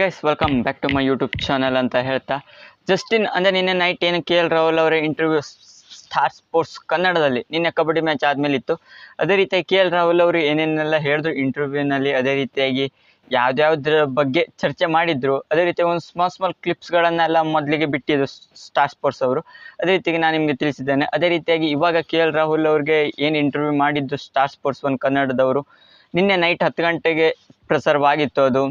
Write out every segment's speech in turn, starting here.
Guys welcome back to my YouTube channel ಅಂತ ಹೇಳ್ತಾ. Justin ಅಂದರೆ ನಿನ್ನೆ ನೈಟ್ ಏನು ಕೆ ಎಲ್ ರಾಹುಲ್ ಅವರ ಇಂಟರ್ವ್ಯೂ ಸ್ಟಾರ್ ಸ್ಪೋರ್ಟ್ಸ್ ಕನ್ನಡದಲ್ಲಿ ನಿನ್ನೆ ಕಬಡ್ಡಿ ಮ್ಯಾಚ್ ಆದಮೇಲೆ ಇತ್ತು ಅದೇ ರೀತಿಯಾಗಿ ಕೆ ಎಲ್ ರಾಹುಲ್ ಅವರು ಏನೇನೆಲ್ಲ ಹೇಳಿದ್ರು ಇಂಟರ್ವ್ಯೂನಲ್ಲಿ ಅದೇ ರೀತಿಯಾಗಿ ಯಾವುದ್ಯಾವುದ್ರ ಬಗ್ಗೆ ಚರ್ಚೆ ಮಾಡಿದ್ರು, ಅದೇ ರೀತಿ ಒಂದು ಸ್ಮಾಲ್ ಸ್ಮಾಲ್ ಕ್ಲಿಪ್ಸ್ಗಳನ್ನೆಲ್ಲ ಮೊದಲಿಗೆ ಬಿಟ್ಟಿದ್ರು ಸ್ಟಾರ್ ಸ್ಪೋರ್ಟ್ಸ್ ಅವರು. ಅದೇ ರೀತಿಯಾಗಿ ನಾನು ನಿಮಗೆ ತಿಳಿಸಿದ್ದೇನೆ. ಅದೇ ರೀತಿಯಾಗಿ ಇವಾಗ ಕೆ ಎಲ್ ರಾಹುಲ್ ಅವ್ರಿಗೆ ಏನು ಇಂಟರ್ವ್ಯೂ ಮಾಡಿದ್ದು ಸ್ಟಾರ್ ಸ್ಪೋರ್ಟ್ಸ್ ಒನ್ ಕನ್ನಡದವರು. ನಿನ್ನೆ ನೈಟ್ ಹತ್ತು ಗಂಟೆಗೆ ಪ್ರಸಾರವಾಗಿತ್ತು ಅದು.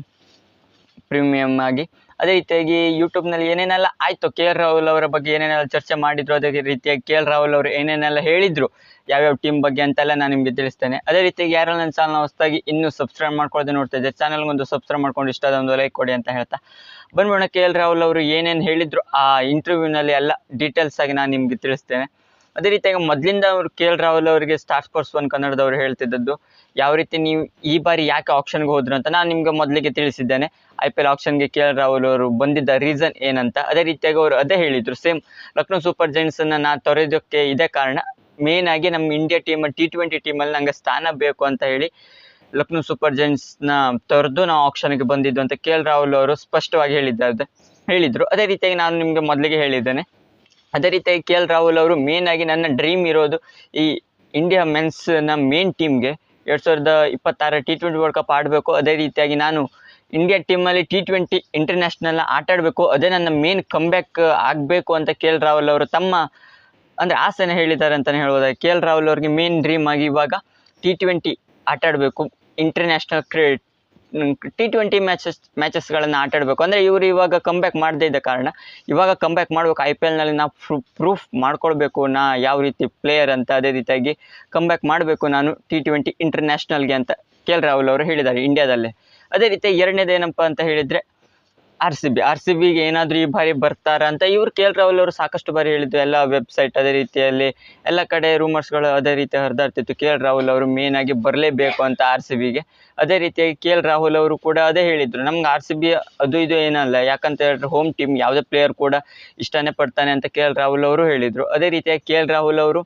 ಪ್ರೀಮಿಯಮ್ ಆಗಿ. ಅದೇ ರೀತಿಯಾಗಿ ಯೂಟ್ಯೂಬ್ನಲ್ಲಿ ಏನೇನೆಲ್ಲ ಆಯಿತು? ಕೆ ಎಲ್ ರಾಹುಲ್ ಅವರ ಬಗ್ಗೆ ಏನೇನೆಲ್ಲ ಚರ್ಚೆ ಮಾಡಿದ್ರು? ಅದೇ ರೀತಿಯಾಗಿ ಕೆ ಎಲ್ ರಾಹುಲ್ ಅವರು ಏನೇನೆಲ್ಲ ಹೇಳಿದ್ರು? ಯಾವ್ಯಾವ ಟೀಮ್ ಬಗ್ಗೆ ಅಂತೆಲ್ಲ ನಾನು ನಿಮಗೆ ತಿಳಿಸ್ತೇನೆ. ಅದೇ ರೀತಿಯಾಗಿ ಯಾರು ನನ್ನ ಚಾನಲ್ ಹೊಸದಾಗಿ ಇನ್ನೂ ಸಬ್ಸ್ಕ್ರೈಬ್ ಮಾಡ್ಕೊಳ್ಳದೆ ನೋಡ್ತಾ ಇದ್ದೆ ಚಾನಲ್ಗೊಂದು ಸಬ್ಸ್ಕ್ರೈಬ್ ಮಾಡ್ಕೊಂಡು ಇಷ್ಟ ಒಂದು ಲೈಕ್ ಕೊಡಿ ಅಂತ ಹೇಳ್ತಾ. ಬಂದ್ಬಿಡೋಣ ಕೆ ಎಲ್ ರಾಹುಲ್ ಅವರು ಏನೇನು ಹೇಳಿದ್ರು? ಆ ಇಂಟರ್ವ್ಯೂನಲ್ಲಿ ಎಲ್ಲ ಡೀಟೇಲ್ಸ್ ಆಗಿ ನಾನು ನಿಮಗೆ ತಿಳಿಸ್ತೇನೆ. ಅದೇ ರೀತಿಯಾಗಿ ಮೊದಲಿಂದ ಅವರು ಕೆ ಎಲ್ ರಾಹುಲ್ ಅವರಿಗೆ ಸ್ಟಾರ್ ಸ್ಪೋರ್ಟ್ಸ್ ಒನ್ ಕನ್ನಡದವರು ಹೇಳ್ತಿದ್ದದ್ದು, ಯಾವ ರೀತಿ ನೀವು ಈ ಬಾರಿ ಯಾಕೆ ಆಪ್ಷನ್ಗೆ ಹೋದ್ರು ಅಂತ ನಾನು ನಿಮ್ಗೆ ಮೊದಲಿಗೆ ತಿಳಿಸಿದ್ದೇನೆ. ಐ ಪಿ ಎಲ್ ಆಪ್ಷನ್ಗೆ ಕೆ ಎಲ್ ರಾಹುಲ್ ಅವರು ಬಂದಿದ್ದ ರೀಸನ್ ಏನಂತ, ಅದೇ ರೀತಿಯಾಗಿ ಅವರು ಅದೇ ಹೇಳಿದ್ರು. ಸೇಮ್ ಲಕ್ನೋ ಸೂಪರ್ ಜೈಂಟ್ಸನ್ನು ನಾ ತೊರೆಯೋದಕ್ಕೆ ಇದೇ ಕಾರಣ ಮೇನ್ ಆಗಿ ನಮ್ಮ ಇಂಡಿಯಾ ಟೀಮ್ ಟಿ ಟ್ವೆಂಟಿ ಟೀಮಲ್ಲಿ ನಂಗೆ ಸ್ಥಾನ ಬೇಕು ಅಂತ ಹೇಳಿ ಲಕ್ನೋ ಸೂಪರ್ ಜೈಂಟ್ಸ್ನ ತೊರೆದು ನಾವು ಆಪ್ಷನ್ಗೆ ಬಂದಿದ್ದು ಅಂತ ಕೆ ಎಲ್ ರಾಹುಲ್ ಅವರು ಸ್ಪಷ್ಟವಾಗಿ ಹೇಳಿದ್ದಾರೆ ಹೇಳಿದರು. ಅದೇ ರೀತಿಯಾಗಿ ನಾನು ನಿಮಗೆ ಮೊದಲಿಗೆ ಹೇಳಿದ್ದೇನೆ. ಅದೇ ರೀತಿಯಾಗಿ ಕೆ ಎಲ್ ರಾಹುಲ್ ಅವರು ಮೇನ್ ಆಗಿ ನನ್ನ ಡ್ರೀಮ್ ಇರೋದು ಈ ಇಂಡಿಯಾ ಮೆನ್ಸ್ನ ಮೇನ್ ಟೀಮ್ಗೆ ಎರಡು ಸಾವಿರದ ಇಪ್ಪತ್ತಾರ ಟಿ ಟ್ವೆಂಟಿ ವರ್ಲ್ಡ್ ಕಪ್ ಆಡಬೇಕು. ಅದೇ ರೀತಿಯಾಗಿ ನಾನು ಇಂಡಿಯಾ ಟೀಮಲ್ಲಿ ಟಿ ಟ್ವೆಂಟಿ ಇಂಟರ್ನ್ಯಾಷನಲ್ ಆಟಾಡಬೇಕು ಅದೇ ನನ್ನ ಮೇನ್ ಕಂಬ್ಯಾಕ್ ಆಗಬೇಕು ಅಂತ ಕೆ ಎಲ್ ರಾಹುಲ್ ಅವರು ತಮ್ಮ, ಅಂದರೆ ಆಸೆನ ಹೇಳಿದ್ದಾರೆ ಅಂತಲೇ ಹೇಳ್ಬೋದು ಕೆ ಎಲ್ ರಾಹುಲ್ ಅವ್ರಿಗೆ ಮೇನ್ ಡ್ರೀಮ್ ಆಗಿ ಇವಾಗ T twenty ಆಟಾಡಬೇಕು international cricket T twenty matches ಮ್ಯಾಚಸ್ಗಳನ್ನು ಆಟಾಡಬೇಕು. ಅಂದರೆ ಇವರು ಇವಾಗ ಕಂಬ್ಯಾಕ್ ಮಾಡದೇ ಇದ್ದ ಕಾರಣ, ಇವಾಗ ಕಂಬ್ಯಾಕ್ ಮಾಡಬೇಕು ಐ ಪಿ ಎಲ್ನಲ್ಲಿ ನಾ ಪ್ರೂ ಪ್ರೂಫ್ ಮಾಡ್ಕೊಳ್ಬೇಕು ನಾ ಯಾವ ರೀತಿ ಪ್ಲೇಯರ್ ಅಂತ, ಅದೇ ರೀತಿಯಾಗಿ ಕಂಬ್ಯಾಕ್ ಮಾಡಬೇಕು ನಾನು ಟಿ ಟ್ವೆಂಟಿ ಇಂಟರ್ನ್ಯಾಷನಲ್ಗೆ ಅಂತ. ಕೆ ಎಲ್ ರಾಹುಲ್ ಅವರು ಹೇಳಿದ್ದಾರೆ ಇಂಡ್ಯಾದಲ್ಲೇ ಅದೇ ರೀತಿ ಎರಡನೇದು ಏನಪ್ಪ ಅಂತ ಹೇಳಿದರೆ R C B R C ಬಿಗೆ ಏನಾದರೂ ಈ ಬಾರಿ ಬರ್ತಾರಾ ಅಂತ ಇವ್ರು ಕೆ ಎಲ್ ರಾಹುಲ್ ಅವರು ಸಾಕಷ್ಟು ಬಾರಿ ಹೇಳಿದ್ದು, ಎಲ್ಲ ವೆಬ್ಸೈಟ್ ಅದೇ ರೀತಿಯಲ್ಲಿ, ಎಲ್ಲ ಕಡೆ ರೂಮರ್ಸ್ಗಳು ಅದೇ ರೀತಿ ಹರಿದಾಡ್ತಿತ್ತು. ಕೆ ಎಲ್ ರಾಹುಲ್ ಅವರು ಮೇನ್ ಆಗಿ ಬರಲೇಬೇಕು ಅಂತ ಆರ್ ಸಿ ಬಿಗೆ ಅದೇ ರೀತಿಯಾಗಿ ಕೆ ಎಲ್ ರಾಹುಲ್ ಅವರು ಕೂಡ ಅದೇ ಹೇಳಿದರು. ನಮ್ಗೆ ಆರ್ ಸಿ ಬಿ ಅದು ಇದು ಏನಲ್ಲ, ಯಾಕಂತ ಹೇಳಿದ್ರೆ ಹೋಮ್ ಟೀಮ್ ಯಾವುದೇ ಪ್ಲೇಯರ್ ಕೂಡ ಇಷ್ಟನೇ ಪಡ್ತಾನೆ ಅಂತ ಕೆ ಎಲ್ ರಾಹುಲ್ ಅವರು ಹೇಳಿದರು. ಅದೇ ರೀತಿಯಾಗಿ ಕೆ ಎಲ್ ರಾಹುಲ್ ಅವರು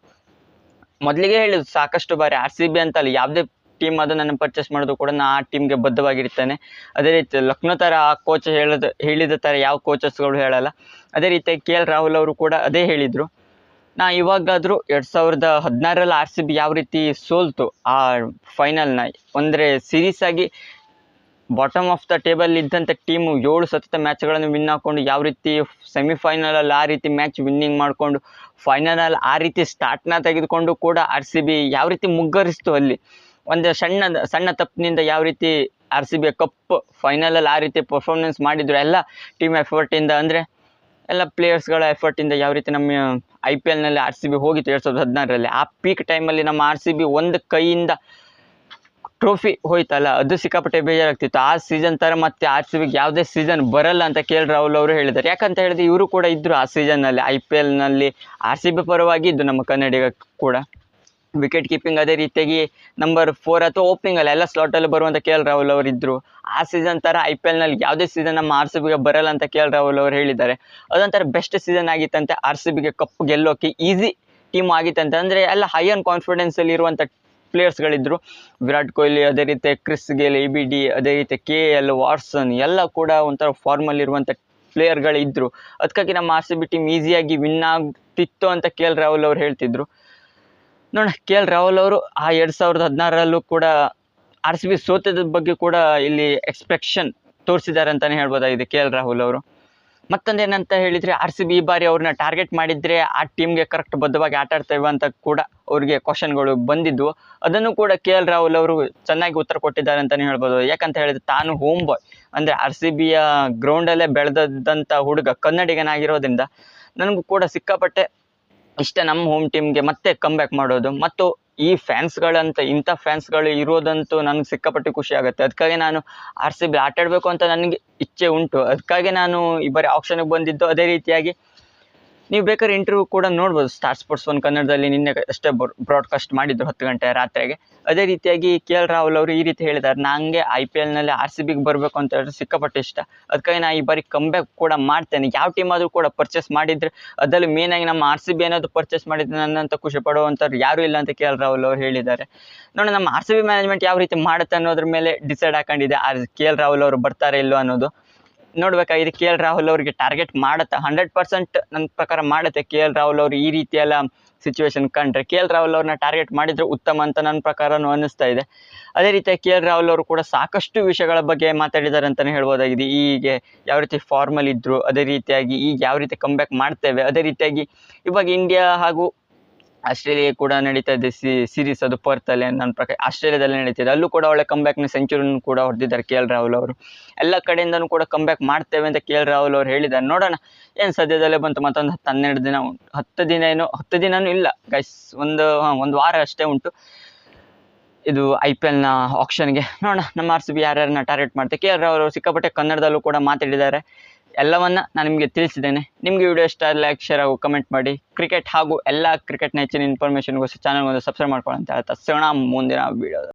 ಮೊದಲಿಗೆ ಹೇಳಿದ್ರು, ಸಾಕಷ್ಟು ಬಾರಿ ಆರ್ ಸಿ ಬಿ ಅಂತಲ್ಲ, ಯಾವುದೇ ಟೀಮ್ ಅದು ನನ್ನ ಪರ್ಚೇಸ್ ಮಾಡೋದು ಕೂಡ ನಾನು ಆ ಟೀಮ್ಗೆ ಬದ್ಧವಾಗಿರ್ತೇನೆ. ಅದೇ ರೀತಿ ಲಕ್ನೋ ಥರ ಆ ಕೋಚ್ ಹೇಳೋದು, ಹೇಳಿದ ಥರ ಯಾವ ಕೋಚಸ್ಗಳು ಹೇಳಲ್ಲ. ಅದೇ ರೀತಿ ಕೆ ಎಲ್ ರಾಹುಲ್ ಅವರು ಕೂಡ ಅದೇ ಹೇಳಿದರು. ನಾ ಇವಾಗಾದರೂ ಎರಡು ಸಾವಿರದ ಹದಿನಾರರಲ್ಲಿ ಆರ್ ಸಿ ಬಿ ಯಾವ ರೀತಿ ಸೋಲ್ತು ಆ ಫೈನಲ್ನ ಅಂದರೆ ಸೀರೀಸ್ ಆಗಿ ಬಾಟಮ್ ಆಫ್ ದ ಟೇಬಲ್ ಇದ್ದಂಥ ಟೀಮು ಏಳು ಸತತ ಮ್ಯಾಚ್ಗಳನ್ನು ವಿನ್ ಹಾಕ್ಕೊಂಡು ಯಾವ ರೀತಿ ಸೆಮಿಫೈನಲಲ್ಲಿ ಆ ರೀತಿ ಮ್ಯಾಚ್ ವಿನ್ನಿಂಗ್ ಮಾಡಿಕೊಂಡು ಫೈನಲಲ್ಲಿ ಆ ರೀತಿ ಸ್ಟಾರ್ಟ್ನ ತೆಗೆದುಕೊಂಡು ಕೂಡ ಆರ್ ಸಿ ಬಿ ಯಾವ ರೀತಿ ಮುಗ್ಗರಿಸ್ತು ಅಲ್ಲಿ. ಒಂದು ಸಣ್ಣ ಸಣ್ಣ ತಪ್ಪಿನಿಂದ ಯಾವ ರೀತಿ ಆರ್ ಸಿ ಬಿ ಕಪ್ ಫೈನಲಲ್ಲಿ ಆ ರೀತಿ ಪರ್ಫಾರ್ಮೆನ್ಸ್ ಮಾಡಿದ್ರು, ಎಲ್ಲ ಟೀಮ್ ಎಫರ್ಟಿಂದ ಅಂದರೆ ಎಲ್ಲ ಪ್ಲೇಯರ್ಸ್ಗಳ ಎಫರ್ಟಿಂದ ಯಾವ ರೀತಿ ನಮ್ಮ ಐ ಪಿ ಎಲ್ನಲ್ಲಿ ಆರ್ ಸಿ ಬಿ ಹೋಗಿತ್ತು ಎರಡು ಸಾವಿರದ ಹದಿನಾರರಲ್ಲಿ. ಆ ಪೀಕ್ ಟೈಮಲ್ಲಿ ನಮ್ಮ ಆರ್ ಸಿ ಬಿ ಒಂದು ಕೈಯಿಂದ ಟ್ರೋಫಿ ಹೋಯ್ತಲ್ಲ, ಅದು ಸಿಕ್ಕಾಪಟ್ಟೆ ಬೇಜಾರಾಗ್ತಿತ್ತು. ಆ ಸೀಸನ್ ಥರ ಮತ್ತೆ ಆರ್ ಸಿ ಬಿಗೆ ಯಾವುದೇ ಸೀಸನ್ ಬರಲ್ಲ ಅಂತ ಕೆ ರಾಹುಲ್ ಅವರು ಹೇಳಿದ್ದಾರೆ. ಯಾಕಂತ ಹೇಳಿದ್ರೆ ಇವರು ಕೂಡ ಇದ್ದರು ಆ ಸೀಸನ್ನಲ್ಲಿ ಐ ಪಿ ಎಲ್ನಲ್ಲಿ ಆರ್ ಸಿ ಬಿ ಪರವಾಗಿ ಇದ್ದು ನಮ್ಮ ಕನ್ನಡಿಗ ಕೂಡ. ವಿಕೆಟ್ ಕೀಪಿಂಗ್ ಅದೇ ರೀತಿಯಾಗಿ ನಂಬರ್ ಫೋರ್ ಅಥವಾ ಓಪನಿಂಗಲ್ಲಿ ಎಲ್ಲ ಸ್ಲಾಟಲ್ಲಿ ಬರುವಂಥ ಕೆ ಎಲ್ ರಾಹುಲ್ ಅವರು ಇದ್ದರು ಆ ಸೀಸನ್ ಥರ ಐ ಪಿ ಎಲ್ನಲ್ಲಿ ಯಾವುದೇ ಸೀಸನ್ ನಮ್ಮ ಆರ್ ಸಿ ಬಿಗೆ ಬರಲ್ಲ ಅಂತ ಕೆ ಎಲ್ ರಾಹುಲ್ ಅವರು ಹೇಳಿದ್ದಾರೆ. ಅದೊಂಥರ ಬೆಸ್ಟ್ ಸೀಸನ್ ಆಗಿತ್ತಂತೆ. ಆರ್ ಸಿ ಬಿಗೆ ಕಪ್ ಗೆಲ್ಲೋಕೆ ಈಸಿ ಟೀಮ್ ಆಗಿತ್ತಂತೆ. ಅಂದರೆ ಎಲ್ಲ ಹೈ ಆನ್ ಕಾನ್ಫಿಡೆನ್ಸಲ್ಲಿ ಇರುವಂಥ ಪ್ಲೇಯರ್ಸ್ಗಳಿದ್ದರು ವಿರಾಟ್ ಕೊಹ್ಲಿ ಅದೇ ರೀತಿ Chris Gayle A B D ಅದೇ ರೀತಿ ಕೆ ಎಲ್ ವಾಟ್ಸನ್ ಎಲ್ಲ ಕೂಡ ಒಂಥರ ಫಾರ್ಮಲ್ಲಿರುವಂಥ ಪ್ಲೇಯರ್ಗಳಿದ್ದರು ಅದಕ್ಕಾಗಿ ನಮ್ಮ ಆರ್ ಸಿ ಬಿ ಟೀಮ್ ಈಸಿಯಾಗಿ ವಿನ್ ಆಗ್ತಿತ್ತು ಅಂತ ಕೆ ಎಲ್ ರಾಹುಲ್ ಅವರು ಹೇಳ್ತಿದ್ರು. ನೋಡೋಣ ಕೆ ಎಲ್ ರಾಹುಲ್ ಅವರು ಆ ಎರಡು ಸಾವಿರದ ಹದಿನಾರರಲ್ಲೂ ಕೂಡ ಆರ್ ಸಿ ಬಿ ಸೋತದ ಬಗ್ಗೆ ಕೂಡ ಇಲ್ಲಿ ಎಕ್ಸ್ಪೆಕ್ಷನ್ ತೋರಿಸಿದ್ದಾರೆ ಅಂತಲೇ ಹೇಳ್ಬೋದಾಗಿದೆ ಕೆ ಎಲ್ ರಾಹುಲ್ ಅವರು. ಮತ್ತೊಂದೇನಂತ ಹೇಳಿದರೆ ಆರ್ ಸಿ ಬಿ ಈ ಬಾರಿ ಅವ್ರನ್ನ ಟಾರ್ಗೆಟ್ ಮಾಡಿದರೆ ಆ ಟೀಮ್ಗೆ ಕರೆಕ್ಟ್ ಬದ್ಧವಾಗಿ ಆಟ ಆಡ್ತೇವೆ ಅಂತ ಕೂಡ ಅವ್ರಿಗೆ ಕ್ವಶನ್ಗಳು ಬಂದಿದ್ವು. ಅದನ್ನು ಕೂಡ ಕೆ ಎಲ್ ರಾಹುಲ್ ಅವರು ಚೆನ್ನಾಗಿ ಉತ್ತರ ಕೊಟ್ಟಿದ್ದಾರೆ ಅಂತಲೇ ಹೇಳ್ಬೋದು. ಯಾಕಂತ ಹೇಳಿದ್ರೆ ತಾನು ಹೋಮ್ ಬಾಯ್ ಅಂದರೆ ಆರ್ ಸಿ ಬಿಯ ಗ್ರೌಂಡಲ್ಲೇ ಬೆಳೆದಂಥ ಹುಡುಗ ಕನ್ನಡಿಗನಾಗಿರೋದ್ರಿಂದ ನನಗೂ ಕೂಡ ಸಿಕ್ಕಾಪಟ್ಟೆ ಇಷ್ಟ ನಮ್ಮ ಹೋಮ್ ಟೀಮ್ಗೆ ಮತ್ತೆ ಕಮ್ಬ್ಯಾಕ್ ಮಾಡೋದು. ಮತ್ತು ಈ ಫ್ಯಾನ್ಸ್ಗಳಂತ ಇಂಥ ಫ್ಯಾನ್ಸ್ಗಳು ಇರೋದಂತೂ ನನಗೆ ಸಿಕ್ಕಾಪಟ್ಟೆ ಖುಷಿ ಆಗುತ್ತೆ. ಅದಕ್ಕಾಗಿ ನಾನು ಆರ್ ಸಿ ಬಿ ಆಟಾಡಬೇಕು ಅಂತ ನನಗೆ ಇಚ್ಛೆ ಉಂಟು. ಅದಕ್ಕಾಗಿ ನಾನು ಈ ಬಾರಿ ಆಪ್ಷನ್ಗೆ ಬಂದಿದ್ದು ಅದೇ ರೀತಿಯಾಗಿ ನೀವು ಬೇಕಾದ್ರೆ ಇಂಟರ್ವ್ಯೂ ಕೂಡ ನೋಡ್ಬೋದು. ಸ್ಟಾರ್ ಸ್ಪೋರ್ಟ್ಸ್ ಒನ್ ಕನ್ನಡದಲ್ಲಿ ನಿನ್ನೆ ಅಷ್ಟೇ ಬ್ರಾಡ್ಕಾಸ್ಟ್ ಮಾಡಿದ್ರು ಹತ್ತು ಗಂಟೆ ರಾತ್ರಿಗೆ. ಅದೇ ರೀತಿಯಾಗಿ ಕೆ ಎಲ್ ರಾಹುಲ್ ಅವರು ಈ ರೀತಿ ಹೇಳಿದ್ದಾರೆ ನನಗೆ ಐ ಪಿ ಎಲ್ನಲ್ಲಿ ಆರ್ ಸಿ ಬಿಗೆ ಬರಬೇಕು ಅಂತ ಹೇಳಿದ್ರೆ ಸಿಕ್ಕಾಪಟ್ಟೆ ಇಷ್ಟ. ಅದಕ್ಕಾಗಿ ನಾನು ಈ ಬಾರಿ ಕಮ್ಬ್ಯಾಕ್ ಕೂಡ ಮಾಡ್ತೇನೆ. ಯಾವ ಟೀಮ್ ಆದರೂ ಕೂಡ ಪರ್ಚೇಸ್ ಮಾಡಿದರೆ ಅದರಲ್ಲಿ ಮೇನಾಗಿ ನಮ್ಮ ಆರ್ ಸಿ ಬಿ ಏನಾದರೂ ಪರ್ಚೇಸ್ ಮಾಡಿದ್ರೆ ನನ್ನಂತ ಖುಷಿ ಪಡುವಂಥವ್ರು ಯಾರೂ ಇಲ್ಲ ಅಂತ ಕೆ ಎಲ್ ರಾಹುಲ್ ಅವರು ಹೇಳಿದ್ದಾರೆ. ನೋಡಿ, ನಮ್ಮ ಆರ್ ಸಿ ಬಿ ಮ್ಯಾನೇಜ್ಮೆಂಟ್ ಯಾವ ರೀತಿ ಮಾಡುತ್ತೆ ಅನ್ನೋದ್ರ ಮೇಲೆ ಡಿಸೈಡ್ ಹಾಕೊಂಡಿದೆ. ಆರ್ ಕೆ ಎಲ್ ರಾಹುಲ್ ಅವರು ಬರ್ತಾರೆ ಇಲ್ಲೋ ಅನ್ನೋದು. ನೋಡ್ಬೇಕಾಗಿದೆ ಕೆ ಎಲ್ ರಾಹುಲ್ ಅವರಿಗೆ ಟಾರ್ಗೆಟ್ ಮಾಡುತ್ತಾ. ಹಂಡ್ರೆಡ್ ಪರ್ಸೆಂಟ್ ನನ್ನ ಪ್ರಕಾರ ಮಾಡುತ್ತೆ ಕೆ ಎಲ್ ರಾಹುಲ್ ಅವರು ಈ ರೀತಿ ಎಲ್ಲ ಸಿಚುವೇಶನ್ ಕಂಡ್ರೆ. ಕೆ ಎಲ್ ರಾಹುಲ್ ಅವ್ರನ್ನ ಟಾರ್ಗೆಟ್ ಮಾಡಿದ್ರೆ ಉತ್ತಮ ಅಂತ ನನ್ನ ಪ್ರಕಾರನೂ ಅನ್ನಿಸ್ತಾ ಇದೆ. ಅದೇ ರೀತಿ ಕೆ ಎಲ್ ರಾಹುಲ್ ಅವರು ಕೂಡ ಸಾಕಷ್ಟು ವಿಷಯಗಳ ಬಗ್ಗೆ ಮಾತಾಡಿದ್ದಾರೆ ಅಂತಲೇ ಹೇಳ್ಬೋದಾಗಿದೆ. ಈಗ ಯಾವ ರೀತಿ ಫಾರ್ಮಲ್ ಇದ್ದರು ಅದೇ ರೀತಿಯಾಗಿ ಈಗ ಯಾವ ರೀತಿ ಕಮ್ಬ್ಯಾಕ್ ಮಾಡ್ತೇವೆ, ಅದೇ ರೀತಿಯಾಗಿ ಇವಾಗ ಇಂಡಿಯಾ ಹಾಗೂ ಆಸ್ಟ್ರೇಲಿಯಾ ಕೂಡ ನಡೀತಾ ಇದೆ ಸೀರೀಸ್ ಅದು ಪರ್ತಲ್ಲಿ ನನ್ನ ಪ್ರಕಾರ ಆಸ್ಟ್ರೇಲಿಯಾದಲ್ಲಿ ನಡೀತಿದೆ ಅಲ್ಲೂ ಕೂಡ ಒಳ್ಳೆ ಕಂಬ್ಯಾಕ್ನ ಸೆಂಚುರಿನ ಕೂಡ ಹೊಡೆದಿದ್ದಾರೆ ಕೆ ಎಲ್ ರಾಹುಲ್ ಅವರು. ಎಲ್ಲ ಕಡೆಯಿಂದನೂ ಕೂಡ ಕಂಬ್ಯಾಕ್ ಮಾಡ್ತೇವೆ ಅಂತ ಕೆ ಎಲ್ ರಾಹುಲ್ ಅವರು ಹೇಳಿದ್ದಾರೆ. ನೋಡೋಣ ಏನು ಸದ್ಯದಲ್ಲೇ ಬಂತು. ಮತ್ತೊಂದು ಹತ್ತು, ಹನ್ನೆರಡು ದಿನ ಹತ್ತು ದಿನ ಏನು, ಹತ್ತು ದಿನವೂ ಇಲ್ಲ. ಗೈಸ್ ಒಂದು ಒಂದು ವಾರ ಅಷ್ಟೇ ಉಂಟು. ಇದು ಐ ಪಿ ಎಲ್ನ ಆಕ್ಷನ್ಗೆ ನೋಡೋಣ. ನಮ್ಮ ಆರ್ ಸಿ ಬಿ ಯಾರ್ಯಾರನ್ನ ಟಾರ್ಗೆಟ್ ಮಾಡ್ತೀವಿ. ಕೆ ಎಲ್ ರಾಹುಲ್ ಅವರು ಸಿಕ್ಕಾಪಟ್ಟೆ ಕನ್ನಡದಲ್ಲೂ ಕೂಡ ಮಾತಾಡಿದ್ದಾರೆ. ಎಲ್ಲವನ್ನ ನಾನು ನಿಮಗೆ ತಿಳಿಸಿದ್ದೇನೆ. ನಿಮಗೆ ವಿಡಿಯೋ ಇಷ್ಟ ಲೈಕ್ ಶೇರ್ ಹಾಗೂ ಕಮೆಂಟ್ ಮಾಡಿ. ಕ್ರಿಕೆಟ್ ಹಾಗೂ ಎಲ್ಲ ಕ್ರಿಕೆಟ್ನ ಹೆಚ್ಚಿನ ಇನ್ಫಾರ್ಮೇಷನ್ಗೋಸ್ಕರ ಚಾನಲ್ ಒಂದು ಸಬ್ಸ್ಕ್ರೈಬ್ ಮಾಡ್ಕೊಳ್ಳಿ ಅಂತ ಹೇಳ್ತಾ, ಸಿಗೋಣ ಮುಂದಿನ ವಿಡಿಯೋ